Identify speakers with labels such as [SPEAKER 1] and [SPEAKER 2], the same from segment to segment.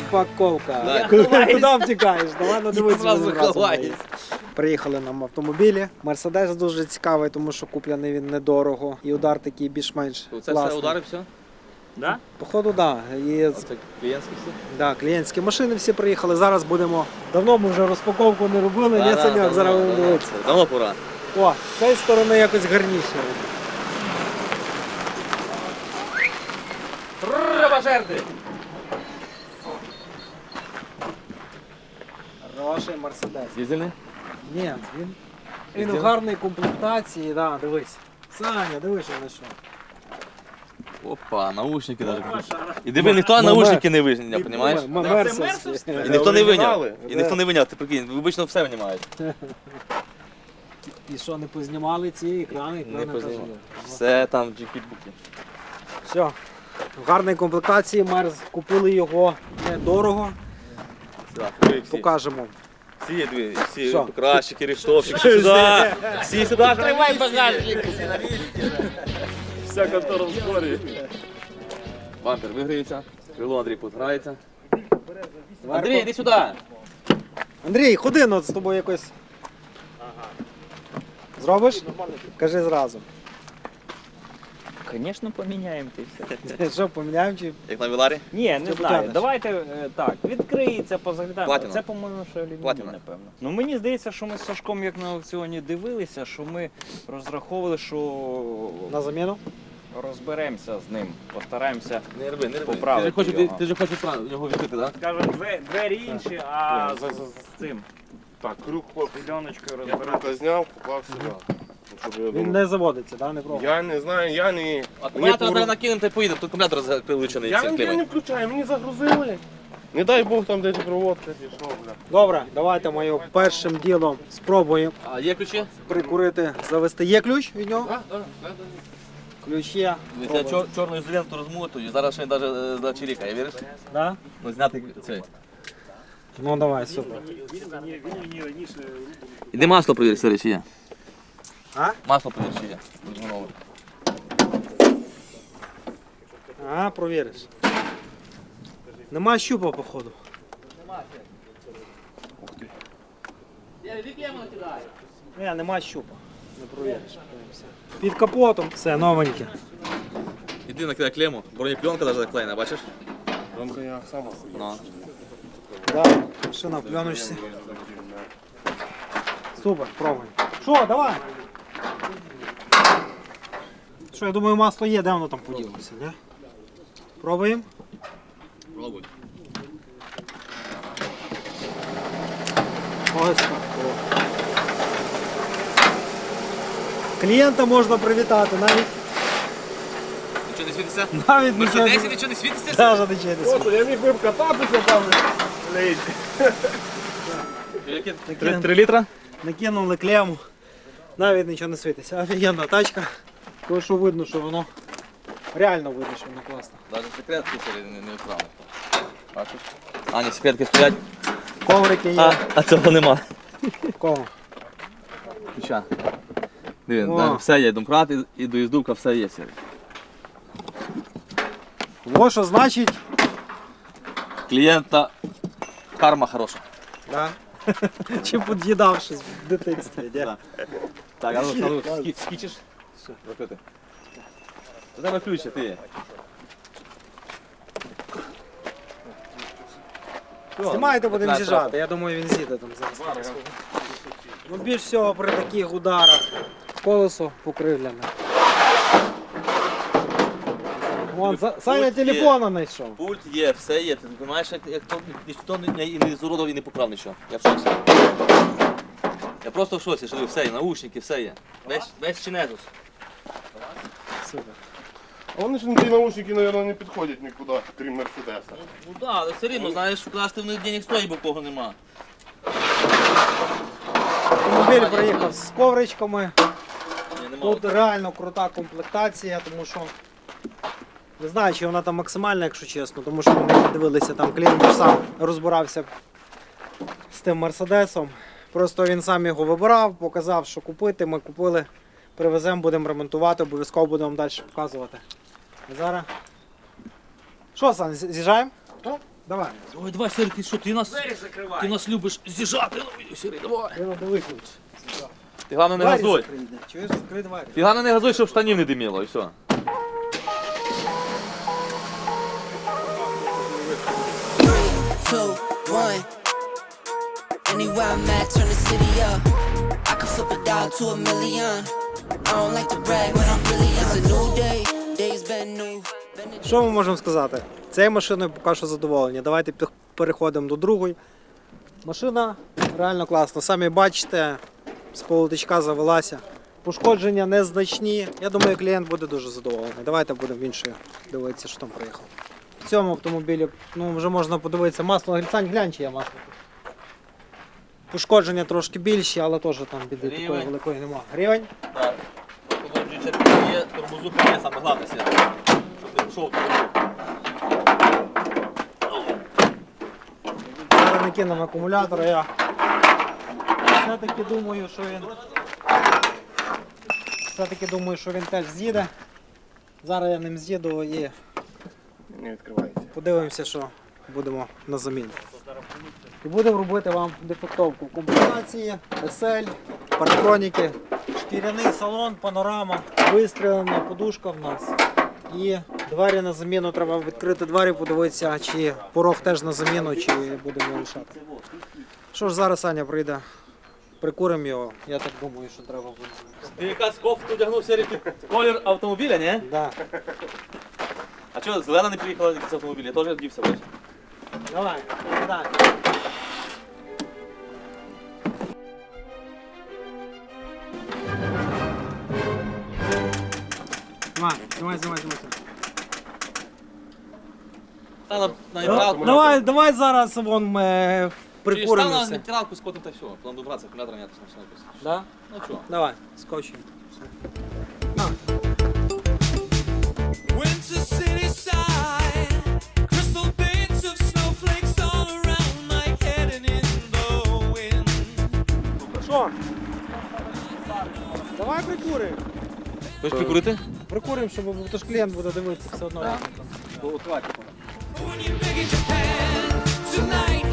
[SPEAKER 1] Розпаковка. Куди втікаєш? Давай ну, дивись.
[SPEAKER 2] Одразу
[SPEAKER 1] будемо разом
[SPEAKER 2] ховаюсь.
[SPEAKER 1] дивитися. Приїхали нам автомобілі. Мерседес дуже цікавий, тому що куплений він недорого. І удар такий більш-менш
[SPEAKER 2] Це все удари, все?
[SPEAKER 3] Да?
[SPEAKER 1] Походу, так. Да. І з-
[SPEAKER 2] Це клієнтські всі?
[SPEAKER 1] да, клієнтські машини всі приїхали. Зараз будемо. Давно ми вже розпаковку не робили, не саняк, зараз будемо дивитися.
[SPEAKER 2] Давно пора.
[SPEAKER 1] О, з цієї сторони якось гарніше.
[SPEAKER 2] Треба жерти!
[SPEAKER 1] Хороший мерседес.
[SPEAKER 2] Дізельний?
[SPEAKER 1] Ні, він, він
[SPEAKER 2] Він-
[SPEAKER 1] в гарній комплектації, да, дивись. Саня, дивись, що знайшов.
[SPEAKER 2] Опа, наушники навіть. І диви, ніхто наушники не виняв, розумієш?
[SPEAKER 1] Мерсес.
[SPEAKER 2] І ніхто не виняв. І ніхто не виняв, ти прикинь, обично все винімають.
[SPEAKER 1] І що, не познімали ці екрани?
[SPEAKER 2] Не познімали. Все там джекітбуки.
[SPEAKER 1] Все. В гарній комплектації Мерс купили його недорого. Покажемо.
[SPEAKER 2] Всі дві, всі
[SPEAKER 1] Що?
[SPEAKER 2] кращики, рештовщики, сюди. Всі сюди. Тримай багажник. Вся контора в зборі. Бампер виграється, крило Андрій подграється. Андрій, іди сюди.
[SPEAKER 1] Андрій, ходи ну, з тобою якось. Зробиш? Кажи зразу.
[SPEAKER 3] Звісно, поміняємо ти все.
[SPEAKER 1] Що, поміняємо чи.
[SPEAKER 2] Як на Віларі?
[SPEAKER 3] Ні, не
[SPEAKER 1] Ти
[SPEAKER 3] знаю.
[SPEAKER 1] потягнеш?
[SPEAKER 3] Давайте е, так, відкриється, позаглядаємо.
[SPEAKER 2] Платіна.
[SPEAKER 3] Це, по-моєму, що алюміній,
[SPEAKER 2] Платіна.
[SPEAKER 3] напевно. Ну мені здається, що ми з Сашком як на аукціоні дивилися, що ми розраховували, що
[SPEAKER 1] На заміну?
[SPEAKER 3] розберемося з ним, постараємося.
[SPEAKER 2] Не рви, не.
[SPEAKER 3] Поправити
[SPEAKER 2] Ти ж хочеш,
[SPEAKER 3] його.
[SPEAKER 2] ти ж хочеш його відкрити, так?
[SPEAKER 3] Скажемо, двері інші, а з, з, з цим
[SPEAKER 4] Так, крюк
[SPEAKER 3] пленочкою
[SPEAKER 4] Я
[SPEAKER 3] розбирати.
[SPEAKER 4] крюка зняв, поклав сюди. Щоб я,
[SPEAKER 1] Він
[SPEAKER 4] думав.
[SPEAKER 1] не заводиться, да? не пробував.
[SPEAKER 4] я не знаю, я не.
[SPEAKER 2] Акумулятор
[SPEAKER 4] пору-
[SPEAKER 2] зараз накинемо та й поїдемо, тут акумулятор заключений
[SPEAKER 4] Я,
[SPEAKER 2] цим
[SPEAKER 4] я не включаю, мені загрузили. Не дай Бог там десь проводка бля.
[SPEAKER 1] Добре, давайте ми його першим ділом спробуємо
[SPEAKER 2] А є ключі?
[SPEAKER 1] прикурити, завести. Є ключ від нього?
[SPEAKER 4] Так, так, так.
[SPEAKER 1] Ключ є.
[SPEAKER 2] Я чор, чорну ізоленту розмотую, зараз ще навіть зачирікає, віриш?
[SPEAKER 1] Да?
[SPEAKER 2] Ну зняти цей.
[SPEAKER 1] Ну давай, супер.
[SPEAKER 2] Іди масло провір, Сергій, чи є?
[SPEAKER 1] А?
[SPEAKER 2] Масло провір, чи є. Двигунове.
[SPEAKER 1] Ага, провіриш. Нема щупа, походу. Ні, нема щупа. Не провіриш. подивимося. Під капотом. Все, новеньке.
[SPEAKER 2] Іди накидай клему, бронепленка навіть заклеєна, бачиш?
[SPEAKER 4] Ромка я сама собі.
[SPEAKER 2] Ну.
[SPEAKER 1] Да, машина в пленочці. Супер, пробуй. Що, давай. Що, я думаю, масло є, де воно там поділося, не? Пробуємо.
[SPEAKER 2] Пробуй.
[SPEAKER 1] Ось так. о. Клієнта можна привітати, навіть
[SPEAKER 2] Нічого не світиться?
[SPEAKER 1] навіть нічого
[SPEAKER 2] Мерседесі
[SPEAKER 1] не
[SPEAKER 2] нічого не світиться?
[SPEAKER 1] Даже нічого не світить.
[SPEAKER 4] Ото я міг би б кататися там. блядь.
[SPEAKER 2] Три, три літра?
[SPEAKER 1] Накинули клему, навіть нічого не світиться. Офігенна тачка. Тому що видно, що воно реально видно, що воно класно.
[SPEAKER 2] Навіть секретки Сергій не, відправили. Бачиш? А, ні, секретки стоять.
[SPEAKER 1] Коврики є.
[SPEAKER 2] А, а цього нема.
[SPEAKER 1] Кого?
[SPEAKER 2] Ключа. Диви,
[SPEAKER 1] О.
[SPEAKER 2] все є, домкрат і, і доїздовка, все є, Сергій.
[SPEAKER 1] Во що значить,
[SPEAKER 2] Клієнта карма хороша.
[SPEAKER 1] да. чи під'їдав щось в дитинстві.
[SPEAKER 2] Так, а ну, а ну скі- скічиш? Все, закрити. До тебе ключ, а ти.
[SPEAKER 1] Знімайте, будемо з'їжджати. Я думаю, він з'їде там зараз. Ну, більш всього при таких ударах колесо покривлене. Вон, За- Саня
[SPEAKER 2] Пульт є.
[SPEAKER 1] телефона знайшов.
[SPEAKER 2] Пульт є, все є. Ти розумієш, як, як то ніхто не, не, не зуродов і не покрав нічого. Я в шоці. Я просто в шоці, що все є, наушники, все є. Весь, весь чинезус.
[SPEAKER 1] Супер.
[SPEAKER 4] А вони ж на ті наушники, мабуть, не підходять нікуди, крім Мерседеса.
[SPEAKER 2] Ну так, але все рівно, знаєш, вкласти в них денег стоїть, бо кого нема.
[SPEAKER 1] Автомобіль приїхав з ковричками.
[SPEAKER 2] Ні, нема.
[SPEAKER 1] Тут реально крута комплектація, тому що не знаю, чи вона там максимальна, якщо чесно, тому що ми дивилися там клієнт сам розбирався з тим мерседесом. Просто він сам його вибирав, показав, що купити. Ми купили, привеземо, будемо ремонтувати, обов'язково будемо далі показувати. А зараз. Що, Сан, з'їжджаємо?
[SPEAKER 4] Так.
[SPEAKER 1] Давай.
[SPEAKER 2] Ой, давай, Сері, ти що, ти нас, ти нас любиш з'їжджати. Ну, Сері, давай.
[SPEAKER 1] Треба виключ.
[SPEAKER 2] Ти головне не
[SPEAKER 1] Двері
[SPEAKER 2] газуй.
[SPEAKER 1] закрий. Чуєш, закрий двері.
[SPEAKER 2] Ти головне не газуй, щоб штанів не диміло, і все.
[SPEAKER 5] two, one. Anywhere I'm at, turn the city up. I can flip a dollar to a million. Don't like to brag, but I'm really. It's a new day, day's been new.
[SPEAKER 1] Що ми можемо сказати? Цією машиною поки що задоволені. Давайте переходимо до другої. Машина реально класна. Самі бачите, з полотичка завелася. Пошкодження незначні. Я думаю, клієнт буде дуже задоволений. Давайте будемо в іншої дивитися, що там приїхало. В цьому автомобілі ну, вже можна подивитися масло. Грицань, глянь, чи є масло. Пошкодження трошки більші, але теж там біди такої великої немає. Рівень?
[SPEAKER 2] Так. Є, тормозуха є, саме головне, Сері. Щоб не пішов тормозух.
[SPEAKER 1] Зараз накинемо акумулятор, я все-таки думаю, що він. Все-таки думаю, що він теж з'їде. Зараз я ним з'їду і
[SPEAKER 4] Не відкривається.
[SPEAKER 1] подивимося, що будемо на заміну. І будемо робити вам дефектовку комплектації, SL, парктроніки, шкіряний салон, панорама, вистрілена подушка в нас. І двері на заміну треба відкрити двері, подивитися, чи порог теж на заміну, чи будемо лишати. Що ж зараз Аня прийде, прикуримо його, я так думаю, що треба буде.
[SPEAKER 2] Ти якраз кофту одягнув, колір автомобіля, ні?
[SPEAKER 1] Да.
[SPEAKER 2] А чого, зелена не приїхала з автомобіля? Я теж одівся, бачиш?
[SPEAKER 1] Давай, давай. Давай, давай, давай, давай.
[SPEAKER 2] Та на, на нейтралку.
[SPEAKER 1] Давай, давай зараз вон ми
[SPEAKER 2] Став
[SPEAKER 1] прикуримо
[SPEAKER 2] на
[SPEAKER 1] все.
[SPEAKER 2] нейтралку, скотим та все. Потім добратися, акумулятор не на все написано.
[SPEAKER 1] Да?
[SPEAKER 2] Ну чого?
[SPEAKER 1] Давай, скотчем.
[SPEAKER 6] Winter city side, crystal bits of snowflakes all around my head and in the wind.
[SPEAKER 1] Що? Давай прикуримо.
[SPEAKER 2] Хочеш прикурити?
[SPEAKER 1] Прикуримо, щоб бо то ж клієнт буде дивитися все одно.
[SPEAKER 6] When Japan tonight,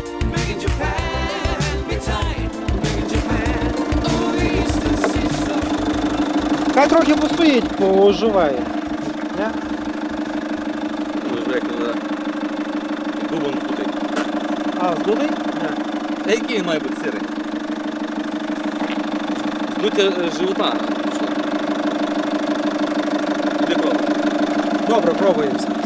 [SPEAKER 6] Japan, be tight, Japan. Oh, season.
[SPEAKER 1] Хай трохи постоїть, поживає. Не?
[SPEAKER 2] Ну, вже як не дубом стукай.
[SPEAKER 1] А, здутий?
[SPEAKER 2] А який він має бути сирий? Здуття е, живота. Що? Іди пробуй.
[SPEAKER 1] Добре, пробуємо зараз.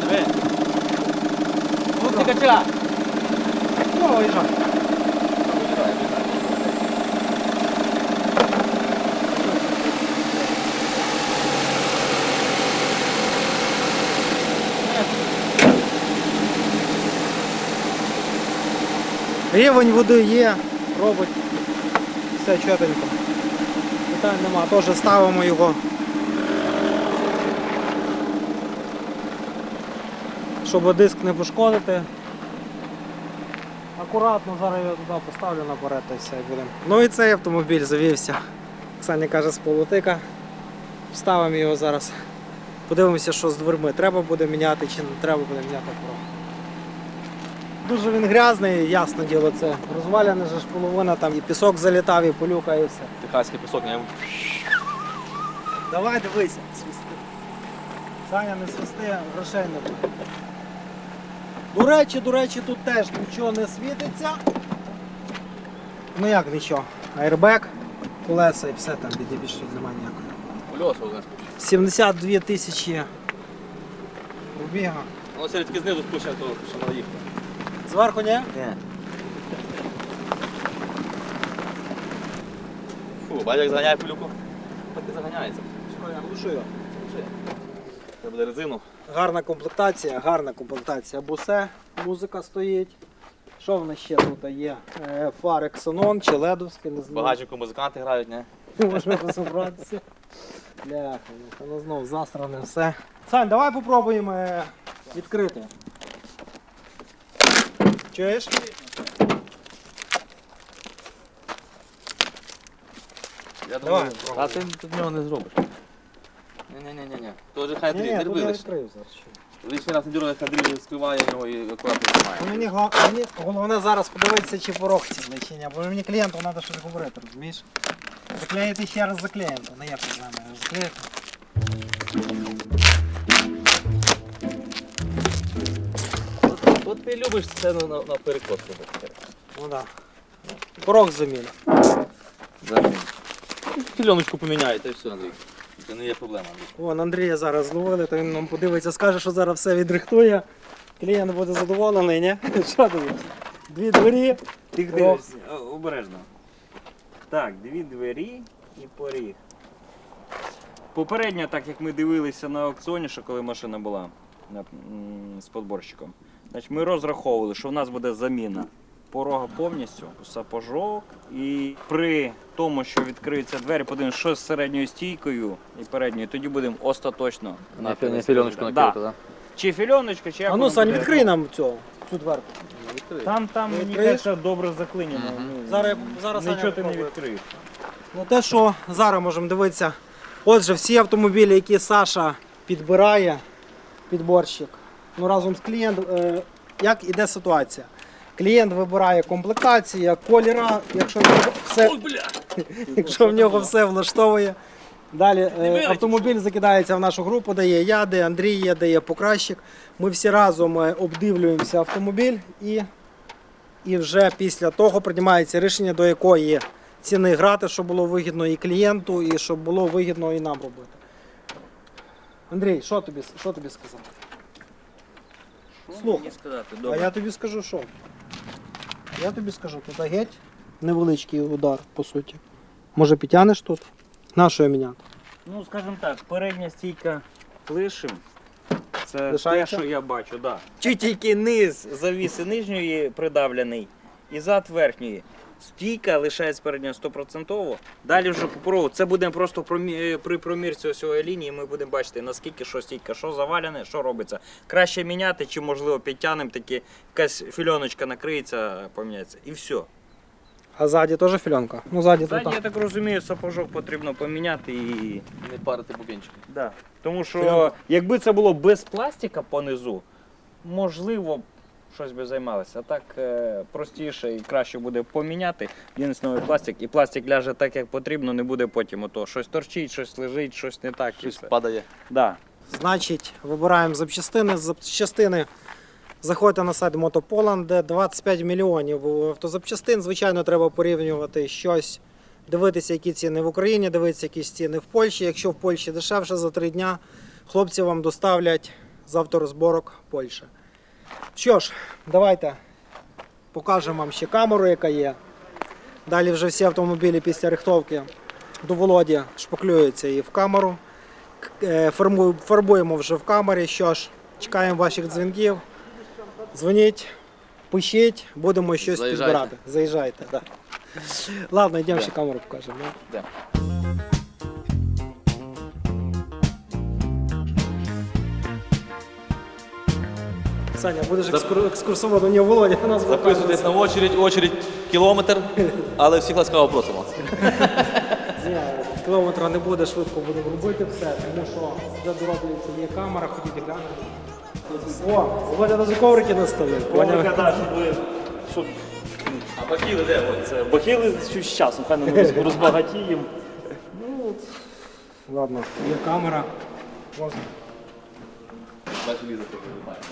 [SPEAKER 2] Диви. Ну, ти кача.
[SPEAKER 1] Ну, виїжджай. Рівень води є, робить все чотенько. Питань нема, теж ставимо його. Щоб диск не пошкодити. Акуратно зараз я туди поставлю наперед і все і будемо. Ну і цей автомобіль завівся. Оксаня каже з полотика. Вставимо його зараз. Подивимося, що з дверми. Треба буде міняти чи не треба буде міняти акурат. Дуже він грязний, ясно діло це. Розваляне ж половина, там і пісок залітав, і полюка, і все.
[SPEAKER 2] Техаський пісок, я йому
[SPEAKER 1] Давай дивися, свисти. Саня не свисти, грошей не буде. До речі, до речі, тут теж нічого не світиться. Ну як нічого? Airbag, колеса і все там біди більше немає ніякої.
[SPEAKER 2] польосу один спущу.
[SPEAKER 1] 72 тисячі пробіга.
[SPEAKER 2] Ну, Сері, тільки знизу спущено, то ще треба їхати.
[SPEAKER 1] Зверху ні?
[SPEAKER 2] Ні. Фу, бачиш, як заганяє пилюку? Так і заганяється.
[SPEAKER 1] Глушую.
[SPEAKER 2] Це буде резину.
[SPEAKER 1] Гарна комплектація, гарна комплектація. Бусе, музика стоїть. Що в нас ще тут є? Е, Фари Xenon чи ледовські, не знаю.
[SPEAKER 2] багажнику музиканти грають, ні?
[SPEAKER 1] Можна розібратися. Бляха, воно знов засране все. Сань, давай попробуємо е, відкрити. Чуєш?
[SPEAKER 2] Я
[SPEAKER 1] Давай,
[SPEAKER 2] думаю, а ти тут нього не зробиш. Ні-ні-ні-ні. Тоже хай
[SPEAKER 1] Ні,
[SPEAKER 2] не
[SPEAKER 1] тут
[SPEAKER 2] роби
[SPEAKER 1] я
[SPEAKER 2] лиш.
[SPEAKER 1] відкрив зараз. ще.
[SPEAKER 2] Лишній раз не дергай, хай Андрій скриває його і акуратно знімає.
[SPEAKER 1] Ну, Мені, гла- мені головне зараз подивитися, чи порог цілий, чи ні. Бо мені клієнту треба щось говорити, розумієш? Заклеїти ще раз заклеїти, не є проблема. Заклеїти.
[SPEAKER 2] От, ти любиш сцену на, на перекос робити.
[SPEAKER 1] Ну так. Да. Порог заміна.
[SPEAKER 2] Замін. Фільоночку поміняєте і все, Андрій. Це не є проблема, Андрій.
[SPEAKER 1] Вон Андрія зараз зловили, то він нам подивиться, скаже, що зараз все відрихтує. Клієнт буде задоволений, ні? Що тобі? Дві двері.
[SPEAKER 3] Ти
[SPEAKER 1] Порог.
[SPEAKER 3] дивись, о, обережно. Так, дві двері і поріг. Попередньо, так як ми дивилися на аукціоні, що коли машина була на- м, з подборщиком, значить ми розраховували, що в нас буде заміна порога повністю, сапожок. І при тому, що відкриються двері, подивимося, що з середньою стійкою і передньою, тоді будемо остаточно.
[SPEAKER 2] На, фільоночку
[SPEAKER 3] Да.
[SPEAKER 2] так?
[SPEAKER 3] Чи фільоночка, чи як
[SPEAKER 1] А ну, Сань, відкрий нам цю, цю дверку.
[SPEAKER 3] Там, там, мені кажеться, добре заклинено. Ну,
[SPEAKER 1] Зараз, зараз
[SPEAKER 3] Нічого ти не відкриєш.
[SPEAKER 1] Ну те, що зараз можемо дивитися. Отже, всі автомобілі, які Саша підбирає, підборщик, ну разом з клієнтом, е, як іде ситуація? Клієнт вибирає комплектація, кольора, якщо в нього все, якщо в нього все влаштовує. Далі е, автомобіль закидається в нашу групу, дає я, де Андрій є, дає покращик. Ми всі разом е, обдивлюємося автомобіль і, і вже після того приймається рішення, до якої ціни грати, щоб було вигідно і клієнту, і щоб було вигідно і нам робити. Андрій, що тобі, що тобі сказати? Слухай.
[SPEAKER 3] Мені сказати,
[SPEAKER 1] А я тобі скажу що? Я тобі скажу, тут геть невеличкий удар, по суті. Може підтягнеш тут? На що я міняти?
[SPEAKER 3] Ну, скажімо так, передня стійка лишим. Це
[SPEAKER 1] Лишається?
[SPEAKER 3] те, що я бачу, да. Чи тільки низ завіси нижньої придавлений і зад верхньої. Стійка лишається передня 100%. Далі вже по проводу. Це буде просто промі- е, при промірці цієї лінії. Ми будемо бачити, наскільки що стійка, що завалене, що робиться. Краще міняти, чи можливо підтягнемо, таки якась фільоночка накриється, поміняється. І все.
[SPEAKER 1] А ззаді теж фільонка? Ну, ззаді
[SPEAKER 3] Ззаді, я так розумію, сапожок потрібно поміняти і.
[SPEAKER 2] Не парити бубенчики.
[SPEAKER 3] Да. Тому що
[SPEAKER 1] Прямо.
[SPEAKER 3] якби це було без пластика понизу, можливо, щось би займалося. А так е, простіше і краще буде поміняти єдиний новий пластик, і пластик ляже так, як потрібно, не буде потім ото щось торчить, щось лежить, щось не так.
[SPEAKER 2] Щось падає.
[SPEAKER 3] Да.
[SPEAKER 1] Значить, вибираємо запчастини. З запчастини заходьте на сайт Мотополан, де 25 мільйонів автозапчастин. Звичайно, треба порівнювати щось, дивитися, які ціни в Україні, дивитися, які ціни в Польщі. Якщо в Польщі дешевше за 3 дня, хлопці вам доставлять з авторозборок Польщі. Що ж, давайте покажемо вам ще камеру, яка є. Далі вже всі автомобілі після рихтовки до Володі шпаклюються і в камеру. Е, Фарбуємо вже в камері. Що ж, чекаємо ваших дзвінків. Дзвоніть, пишіть, будемо щось
[SPEAKER 2] Заїжджайте.
[SPEAKER 1] підбирати. Заїжджайте, так. Ладно, йдемо ще камеру покажемо. да. Саня, будеш екскур... екскурсоводом, не Володя, нас
[SPEAKER 2] Записуйтесь на очередь, очередь кілометр, але всіх ласкаво просимо.
[SPEAKER 1] Ні, кілометра не буде, швидко будемо робити все, тому що вже дороблюється, є камера, ходіть глянути. О, Володя навіть коврики наставив.
[SPEAKER 7] Коврика, так, щоб
[SPEAKER 2] А бахіли де?
[SPEAKER 7] це бахіли з часом, хай ми роз- розбагатіємо.
[SPEAKER 1] Ладно, є камера. Можна.
[SPEAKER 2] Бачу, Ліза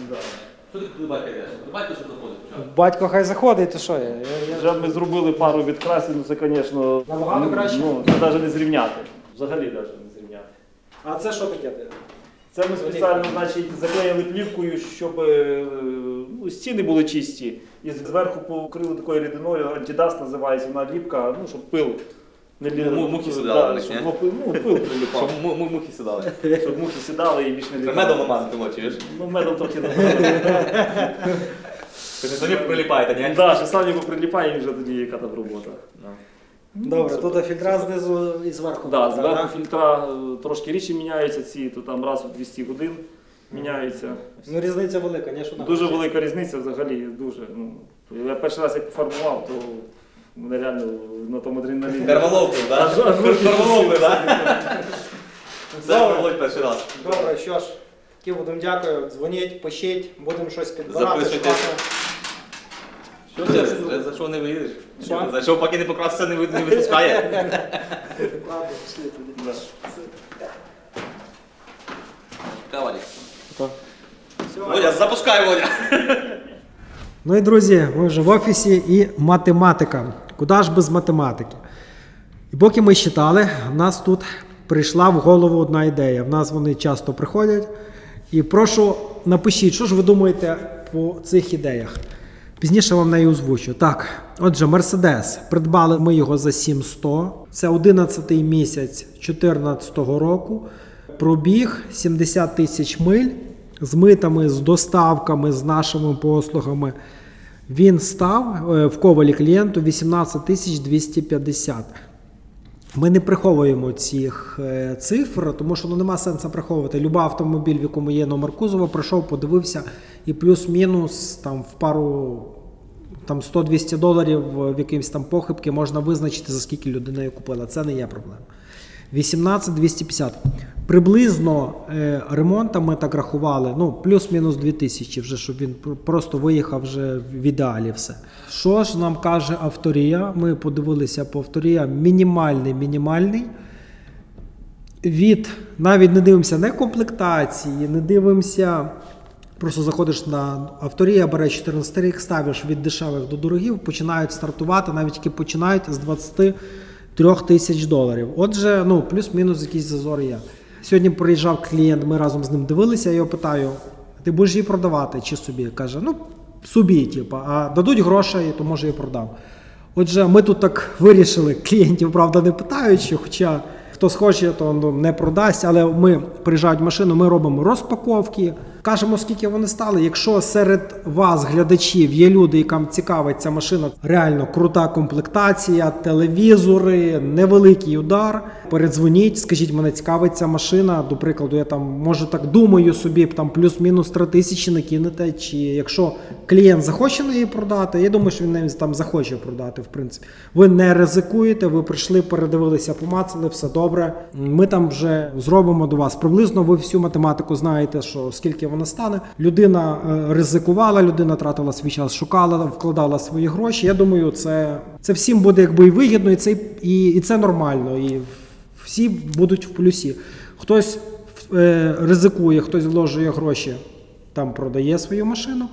[SPEAKER 2] вибачте. Що ти батька йдеш? Батько що заходить?
[SPEAKER 1] Батько хай заходить, ти що? Я, я, я...
[SPEAKER 7] Вже ми зробили пару відкрасів, ну це, звісно,
[SPEAKER 1] Набагато краще?
[SPEAKER 7] Ну, це навіть не зрівняти. Взагалі навіть не зрівняти.
[SPEAKER 1] А це що таке?
[SPEAKER 7] Це ми спеціально значить, заклеїли плівкою, щоб е, ну, стіни були чисті. І зверху покрили такою рідиною, антидас називається, вона ліпка, ну, щоб пил не лі-
[SPEAKER 2] Му- мухи сідали
[SPEAKER 7] да,
[SPEAKER 2] них,
[SPEAKER 7] щоб,
[SPEAKER 2] ні?
[SPEAKER 7] ну, пил, ну, пил приліпав.
[SPEAKER 2] Щоб му- му- мухи сідали.
[SPEAKER 7] Щоб мухи сідали і більше не літали.
[SPEAKER 2] Медом намазати очі.
[SPEAKER 7] Ну, медом трохи не
[SPEAKER 2] Ви ж самі приліпаєте, ні?
[SPEAKER 7] Так, що самі приліпаємо вже тоді яка там робота.
[SPEAKER 1] Добре, тут фільтра знизу і зверху.
[SPEAKER 7] Да,
[SPEAKER 1] Так,
[SPEAKER 7] зверху фільтра е, трошки рідше міняються ці, то там раз у 200 годин міняються.
[SPEAKER 1] Ну різниця велика, ні? Що
[SPEAKER 7] Дуже велика різниця взагалі, дуже. Ну, я перший раз як пофарбував, то Мене реально на тому адреналіні.
[SPEAKER 2] Перволовку, так?
[SPEAKER 7] Трясуться.
[SPEAKER 2] так? Це проводь перший раз.
[SPEAKER 1] Добре, що ж, ті будемо дякую. Дзвоніть, пишіть, будемо щось підбирати.
[SPEAKER 2] Записуйте. Що? Вже За що не виїдеш? За що поки не покраситься, не випускає?
[SPEAKER 1] Ладно, пішли тоді.
[SPEAKER 2] Кавалік. Водя, запускай, Водя.
[SPEAKER 1] Ну і друзі, ми вже в офісі і математика. Куди ж без математики? І поки ми считали, в нас тут прийшла в голову одна ідея. В нас вони часто приходять. І прошу, напишіть, що ж ви думаєте по цих ідеях. Пізніше вам неї озвучу. Так, отже, Мерседес. Придбали ми його за 700. Це 11 місяць 2014 року. Пробіг 70 тисяч миль з митами, з доставками, з нашими послугами. Він став е, в ковалі клієнту 18 тисяч 250. Ми не приховуємо цих е, цифр, тому що ну, нема сенсу приховувати. Любий автомобіль, в якому є номер кузова, прийшов, подивився, і плюс-мінус там в пару там 100-200 доларів в якимсь там похибки можна визначити, за скільки людина її купила. Це не є проблема. 18 250. Приблизно е, ми так рахували, ну, плюс-мінус 2000, вже щоб він просто виїхав вже в ідеалі все. Що ж нам каже авторія? Ми подивилися по авторія. Мінімальний, мінімальний. Від навіть не дивимося не комплектації, не дивимося. Просто заходиш на авторія, бере 14 рік, ставиш від дешевих до дорогів, починають стартувати, навіть які починають з 23 тисяч доларів. Отже, ну плюс-мінус якийсь зазор є. Сьогодні приїжджав клієнт, ми разом з ним дивилися, я його питаю: ти будеш її продавати чи собі? Каже, ну собі, типу, а дадуть грошей, то може і продам. Отже, ми тут так вирішили, клієнтів, правда, не питаючи, хоча хто схоче, то ну, не продасть, але ми приїжджають машину, ми робимо розпаковки, кажемо, скільки вони стали. Якщо серед вас, глядачів, є люди, яким цікавить ця машина, реально крута комплектація, телевізори, невеликий удар. Передзвоніть, скажіть, мене цікавить ця машина. До прикладу, я там може так думаю собі, там плюс-мінус 3 тисячі накинете. Чи якщо клієнт захоче її продати, я думаю, що він там захоче продати. В принципі, ви не ризикуєте, ви прийшли, передивилися, помацали, все добре. Ми там вже зробимо до вас приблизно. Ви всю математику знаєте, що скільки вона стане. Людина е, ризикувала, людина тратила свій час, шукала, вкладала свої гроші. Я думаю, це, це всім буде якби і вигідно, і це і, і це нормально. І всі будуть в плюсі. Хтось е, ризикує, хтось вложує гроші, там продає свою машину.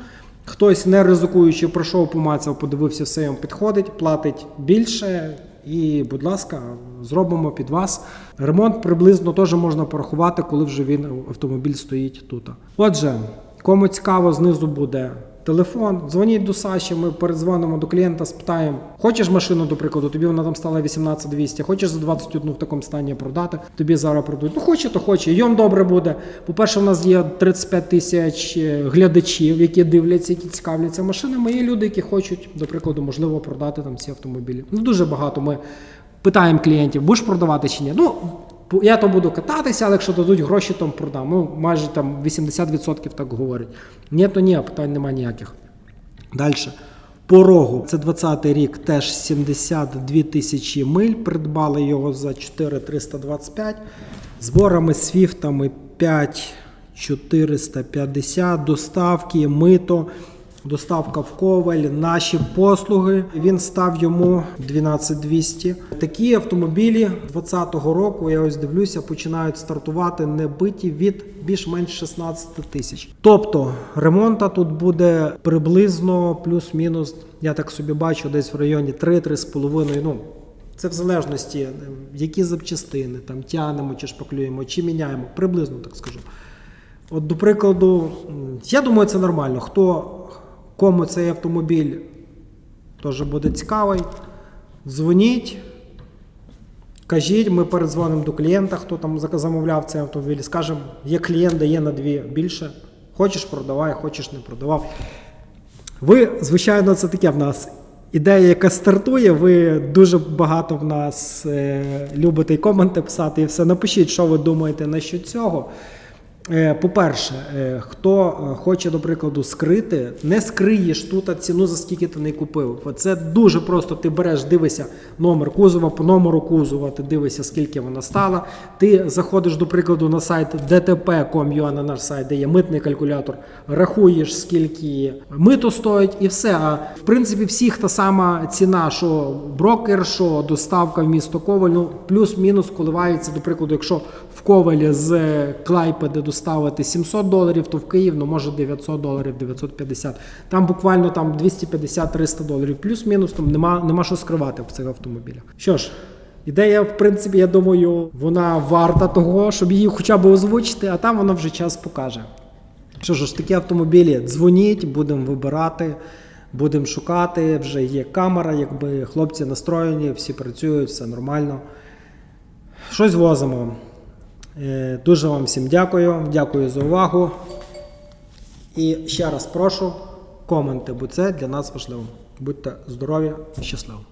[SPEAKER 1] Хтось не ризикуючи, пройшов, помацав, подивився, все йому підходить, платить більше. І, будь ласка, зробимо під вас. Ремонт приблизно теж можна порахувати, коли вже він автомобіль стоїть тут. Отже, кому цікаво, знизу буде телефон. Дзвоніть до Саші, ми передзвонимо до клієнта, спитаємо, хочеш машину, до прикладу, тобі вона там стала 18200, хочеш за 21 в такому стані продати, тобі зараз продають. Ну хоче, то хоче. Йом добре буде. По-перше, у нас є 35 тисяч е, глядачів, які дивляться, які цікавляться машинами. Є люди, які хочуть, до прикладу, можливо, продати там ці автомобілі. Ну дуже багато. Ми питаємо клієнтів, будеш продавати чи ні. Ну, я то буду кататися, але якщо дадуть гроші, то продам. Ну, майже там 80% так говорять. Ні, то ні, питань немає ніяких. Далі. Порогу. Це 20-й рік, теж 72 тисячі миль. Придбали його за 4,325. Зборами, свіфтами 5,450. Доставки, мито. Доставка в Коваль, наші послуги. Він став йому 12200. Такі автомобілі 2020 року, я ось дивлюся, починають стартувати небиті від більш-менш 16 тисяч. Тобто ремонта тут буде приблизно плюс-мінус, я так собі бачу, десь в районі 3-3,5. Ну, це в залежності, е, які запчастини, там тягнемо чи шпаклюємо, чи міняємо, приблизно так скажу. От, до прикладу, я думаю, це нормально. Хто кому цей автомобіль теж буде цікавий, дзвоніть, кажіть, ми передзвонимо до клієнта, хто там замовляв цей автомобіль, скажемо, є клієнт, дає на дві більше. Хочеш продавай, хочеш не продавав. Ви, звичайно, це таке в нас. Ідея, яка стартує, ви дуже багато в нас е, любите і коменти писати і все. Напишіть, що ви думаєте насчет цього. Е, По-перше, е, хто е, хоче, до прикладу, скрити, не скриєш тут ціну, за скільки ти не купив. Це дуже просто. Ти береш, дивишся номер кузова, по номеру кузова, ти дивишся, скільки вона стала. Ти заходиш, до прикладу, на сайт dtp.com.ua, на наш сайт, де є митний калькулятор, рахуєш, скільки мито стоїть, і все. А в принципі, всіх та сама ціна, що брокер, що доставка в місто Коваль, ну плюс-мінус коливається, до прикладу, якщо в Ковалі з Клайпеди доставити 700 доларів, то в Київ ну, може 900 доларів, 950. Там буквально там 250-300 доларів. Плюс-мінус там нема, нема що скривати в цих автомобілях. Що ж. Ідея, в принципі, я думаю, вона варта того, щоб її хоча б озвучити, а там воно вже час покаже. Що ж, такі автомобілі, дзвоніть, будемо вибирати, будемо шукати. Вже є камера, якби хлопці настроєні, всі працюють, все нормально. Щось возимо. Е, Дуже вам всім дякую. Дякую за увагу. І ще раз прошу коменти, бо це для нас важливо. Будьте здорові щасливі!